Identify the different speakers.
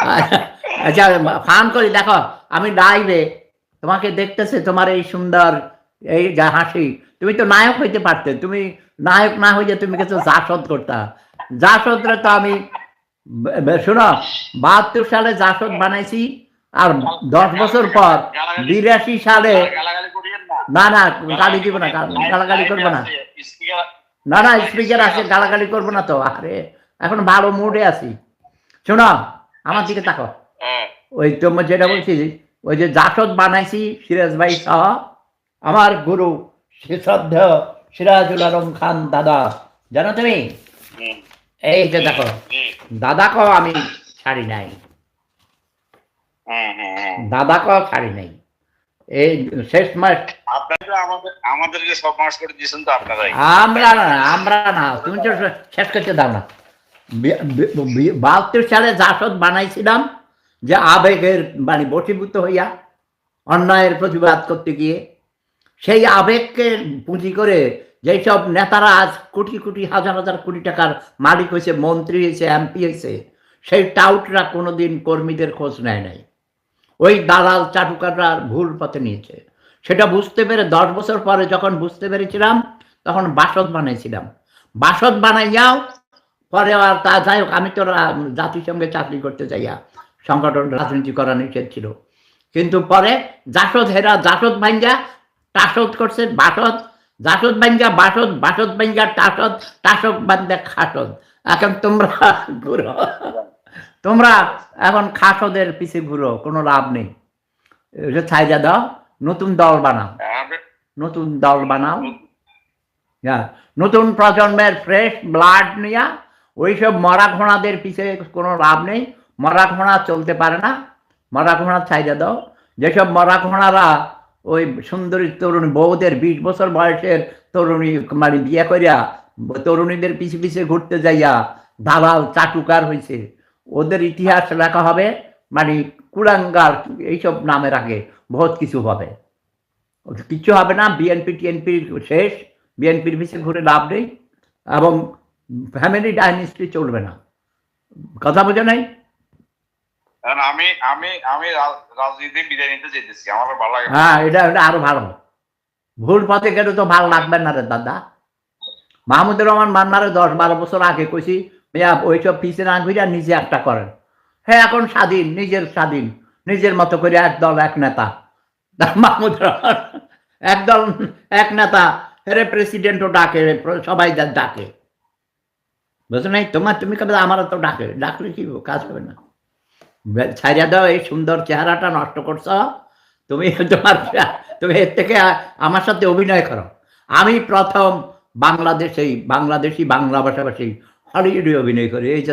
Speaker 1: আচ্ছা ফান করি, দেখো, আমি লাইভে তোমাকে দেখতেছে তোমার এই সুন্দর এই যা হাসি। তুমি তো নায়ক হইতে পারতে, তুমি নায়ক না হইলে তুমি কিছু জাসদ করতা। জাসদরে তো আমি শোনো, বাহাত্তর সালে জাসদ বানাইছি, আর দশ বছর পর বিরাশি সালে
Speaker 2: না
Speaker 1: না, গালি দিব না, গাল- গালাগালি করব না। না না স্পিকার আছে, গালাগালি করব না তো, আরে, এখন ভালো মুডে আছি। শোনো আমার দিকে তাকো
Speaker 2: হ্যাঁ।
Speaker 1: ওই তোমার যেটা বলছি ওই যে জাসদ বানাইছি সিরাজ ভাই সহ আমার গুরু শ্রদ্ধ সিরাজুল আলম খান দাদা। জানো তুমি? এই যে দেখো দাদাকেও আমি ছাড়ি নাই।
Speaker 2: হুম।
Speaker 1: দাদাকেও ছাড়ি নাই। এই শেষ মাস
Speaker 2: আপনারা আমাদের আমাদেরকে সব মাস করে দিয়েছেন তো আপনারাই।
Speaker 1: আমরা না আমরা না তুমি তো শেষ করতে দাও না। বাহাত্তর সালে জাসদ বানাইছিলাম যে আবেগের মানে বশীভূত হইয়া, অন্যায়ের প্রতিবাদ করতে গিয়ে। সেই আবেগকে পুঁজি করে যেসব নেতারা আজ কোটি কোটি, হাজার হাজার কোটি টাকার মালিক হয়েছে, মন্ত্রী হয়েছে, এমপি হয়েছে, সেই টাউটরা কোনোদিন কর্মীদের খোঁজ নেয় নাই। ওই দালাল চাটুকাররা ভুল পথে নিয়েছে। সেটা বুঝতে পেরে দশ বছর পরে যখন বুঝতে পেরেছিলাম, তখন বাসদ বানাইছিলাম। বাসদ বানাইয়াও পরে আর তা যাই হোক আমি তো জাতিসংঘে চাকরি করতে যাইয়া সংগঠন রাজনীতি করা নিষেধ ছিল। কিন্তু পরে জাসদ হেরা জাসদ ভাঙ্গা টাসদ করছে বাসদ জাসদ ভাঙ্গা বাসদ বাসদ ভাঙ্গা টাসদ টাসক বান্ধা খাসদ। এখন তোমরা ঘুরো। তোমরা এখন খাসদের পিছে ঘুরো কোনো লাভ নেই। ছাইজা দাও নতুন দল বানাও। নতুন দল বানাও। হ্যাঁ নতুন প্রজন্মের ফ্রেশ ব্লাড নিয়ে ওইসব মরা ঘোড়াদের পিছে কোনো লাভ নেই। মরা ঘোড়া চলতে পারে না। মরা ঘোড়া দাও। যেসব মরা ঘোড়ারা ওই সুন্দরী তরুণী, বউদের বিশ বছর বয়সের তরুণী মানে বিয়ে করিয়া তরুণীদের পিছে পিছে ঘুরতে যাইয়া দালাল, চাটুকার হয়েছে ওদের ইতিহাস লেখা হবে মানে কুলাঙ্গার এইসব নামের আগে বহুত কিছু হবে। কিছু হবে না, বিএনপি টিএনপি শেষ। বিএনপির পিছিয়ে ঘুরে লাভ নেই। এবং ফ্যামিলি ডাইনেস্টি চলবে না। কথা বোঝা নাই?
Speaker 2: কারণ আমি আমি আমি রাজনীতি বিদায় নিতে চাইতেছি আমার ভালো লাগে
Speaker 1: হ্যাঁ এটা এটা আরও ভালো। ভুল পথে গেলে তো ভালো লাগবে না রে দাদা। মাহমুদুর রহমান মান্নারে দশ বারো বছর আগে কইছি মিয়া ওইসব পিছিয়ে না ঘুরে নিজে একটা করেন। হ্যাঁ এখন স্বাধীন নিজের স্বাধীন নিজের মতো করে এক দল এক নেতা। মাহমুদুর রহমান একদল এক নেতা হেরে প্রেসিডেন্টও ডাকে সবাই ডাকে। বুঝছ নাই, তোমার, তুমি কবে আমার তো ডাকে ডাকলে কি কাজ হবে না। ছাড়িয়া দাও, এই সুন্দর চেহারাটা নষ্ট করছ। তুমি তোমার তুমি এর থেকে আমার সাথে অভিনয় করো। আমি প্রথম বাংলাদেশেই, বাংলাদেশি বাংলা ভাষাভাষী হলিউডে অভিনয় করি। এই যে